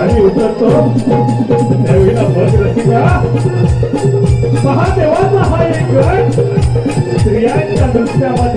आणि उतरतो त्यावेळेला बस रसिका महादेवाचा हा एक गट स्त्रियांच्या नृत्यामध्ये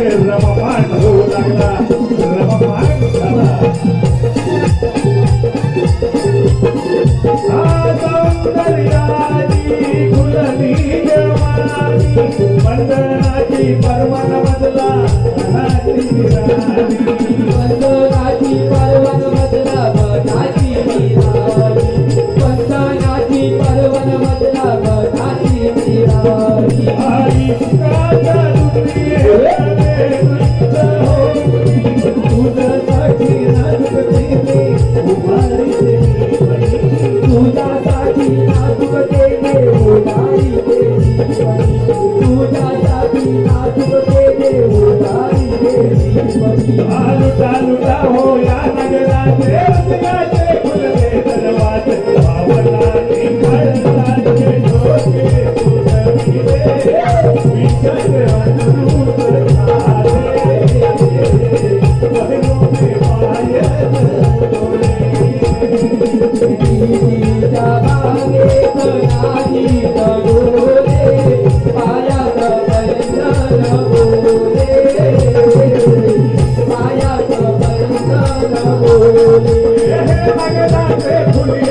लुटा हो या नगरात देवत्याचे फुलले दरवाज. पावला निघालाचे डोके सुजविले विचार अनुरूप सारे भगवते माय ফুলি